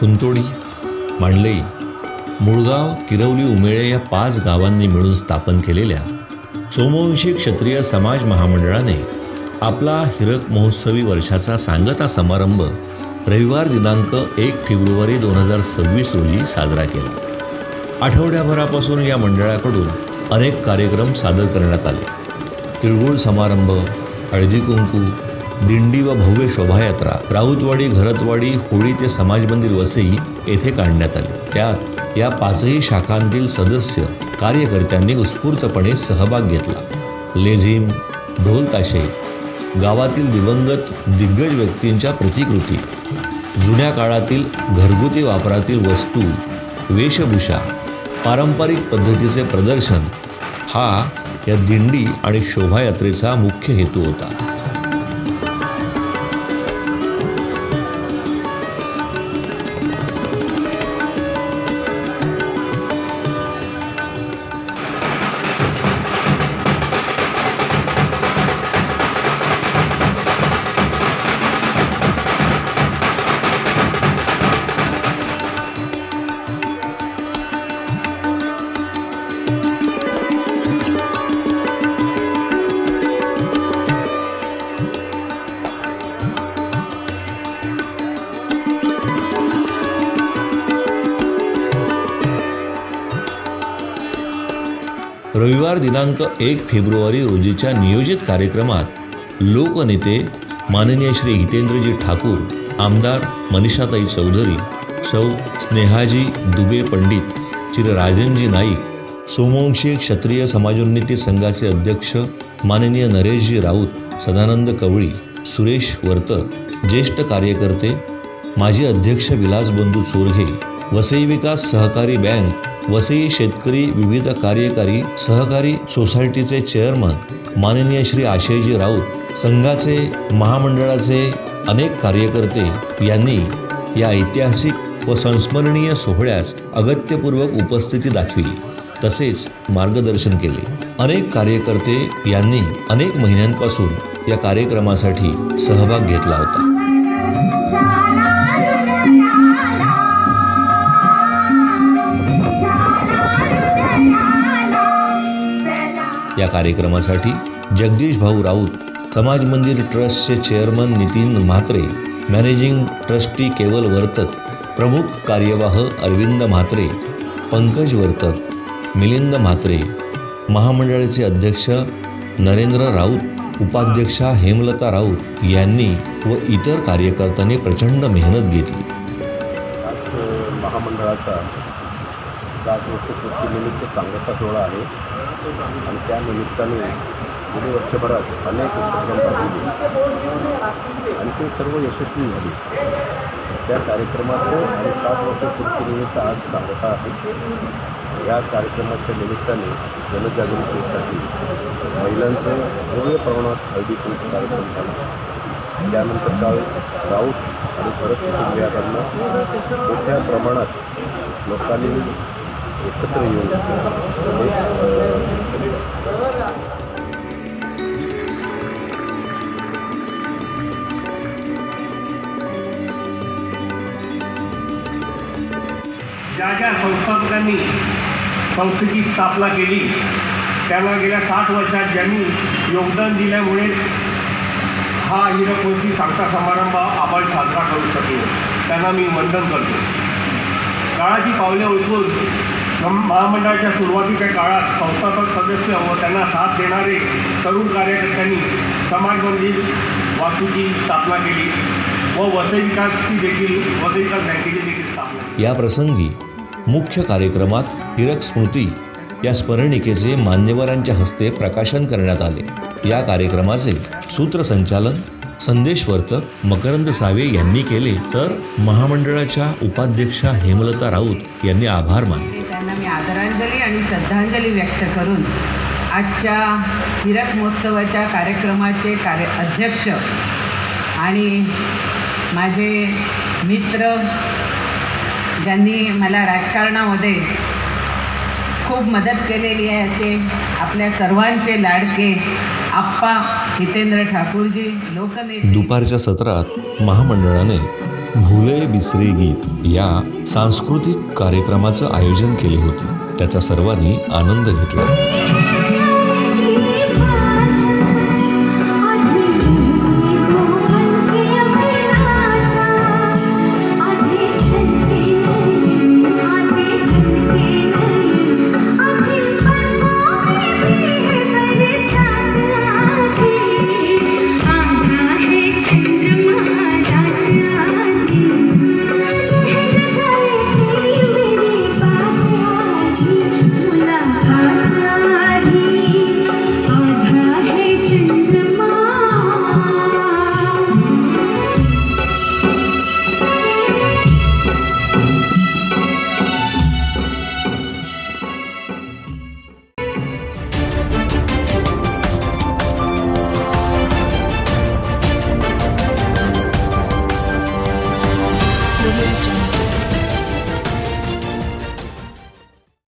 खुंतोडी मांडलई मुळगाव किरवली उमेळे या पाच गावांनी मिळून स्थापन केलेल्या सोमवंशी क्षत्रिय समाज महामंडळाने आपला हिरक महोत्सवी वर्षाचा सांगता समारंभ रविवार दिनांक एक फेब्रुवारी दोन हजार सव्वीस रोजी साजरा केला. आठवड्याभरापासून या मंडळाकडून अनेक कार्यक्रम सादर करण्यात आले. तिळगुळ समारंभ हळदी कुंकू दिंडी व भव्य शोभायात्रा राऊतवाडी घरतवाडी होळी ते समाज मंदिर वसई येथे काढण्यात आली. त्यात या पाचही शाखांतील सदस्य कार्यकर्त्यांनी उत्स्फूर्तपणे सहभाग घेतला. लेझिम ढोल ताशे गावातील दिवंगत दिग्गज व्यक्तींच्या प्रतिकृती जुन्या काळातील घरगुती वापरातील वस्तू वेशभूषा पारंपरिक पद्धतीचे प्रदर्शन हा या दिंडी आणि शोभायात्रेचा मुख्य हेतू होता. रविवार दिनांक एक फेब्रुवारी रोजीच्या नियोजित कार्यक्रमात लोकनेते माननीय श्री हितेंद्रजी ठाकूर आमदार मनीषाताई चौधरी सौ स्नेहाजी दुबे पंडित श्री राजनजी नाईक सोमवंशी क्षत्रिय समाजोन्नती संघाचे अध्यक्ष माननीय नरेशजी राऊत सदानंद कवळी सुरेश वर्तर ज्येष्ठ कार्यकर्ते माजी अध्यक्ष विलास बंधू चोरघे वसई विकास सहकारी बँक वसई शेतकरी विविध कार्यकारी सहकारी सोसायटीचे चेअरमन माननीय श्री आशयजी राऊत संघाचे महामंडळाचे अनेक कार्यकर्ते यांनी या ऐतिहासिक व संस्मरणीय सोहळ्यास अगत्यपूर्वक उपस्थिती दाखविली तसेच मार्गदर्शन केले. अनेक कार्यकर्ते यांनी अनेक महिन्यांपासून या कार्यक्रमासाठी सहभाग घेतला होता. या कार्यक्रमासाठी जगदीश भाऊ राऊत समाज मंदिर ट्रस्टचे chairman Nitin Mhatre managing trustee Keval Vartak प्रमुख कार्यवाह अरविंद म्हात्रे पंकज वर्तक मिलिंद म्हात्रे महामंडळाचे अध्यक्ष नरेंद्र राऊत उपाध्यक्षा हेमलता राऊत यांनी व इतर कार्यकर्त्यांनी प्रचंड मेहनत घेतली. महामंडळाचा सात वर्ष सांगता सोहळा आहे. आणि त्या निमित्ताने गेली वर्षभरात अनेक उपक्रम राबवले आणि ते सर्व यशस्वी झाले. त्या कार्यक्रमाचं आणि सात वर्ष पूर्तीनिमित्त आज सांगता आहे. या कार्यक्रमाच्या निमित्ताने जनजागृतीसाठी महिलांचं भव्य प्रमाणात हळदी कार्यक्रम झाला. त्यानंतर काल राऊत आणि भरत कुटुंबियांना मोठ्या प्रमाणात लोकांनी एकत्र येऊन ज्या ज्या संस्थापकांनी संस्थेची स्थापना केली त्यांना गेल्या साठ वर्षात ज्यांनी योगदान दिल्यामुळे हा हिरकवंशी सांगता समारंभ आपण साजरा करू शकलो त्यांना मी वंदन करतो. काळाची पावले उचलून महामंडळाच्या सुरुवातीच्या काळात संस्थापक सदस्य व त्यांना साथ देणारे तरुण कार्यकर्त्यांनी समाज मंदिर वास्तूची स्थापना केली व वसई विकासची देखील वसई विकास बँकेची देखील स्थापना या प्रसंगी मुख्य कार्यक्रमात हिरक स्मृती या स्मरणिकेचे मान्यवरांच्या हस्ते प्रकाशन करण्यात आले. या कार्यक्रमाचे सूत्रसंचालन संदेश वर्तक मकरंद सावे यांनी केले तर महामंडळाच्या उपाध्यक्षा हेमलता राऊत यांनी आभार मानले. त्यांना मी आदरांजली आणि श्रद्धांजली व्यक्त करून आजच्या हिरक महोत्सवाच्या कार्यक्रमाचे कार्य अध्यक्ष आणि माझे मित्र ज्यांनी मला राजकारणामध्ये खूप मदत केलेली आहे असे आपल्या सर्वांचे लाडके आप्पा हितेंद्र ठाकूरजी लोकनेते. दुपारच्या सत्रात महामंडळाने भुले बिसरे गीत या सांस्कृतिक कार्यक्रमाचं आयोजन केले होते. त्याचा सर्वांनी आनंद घेतला.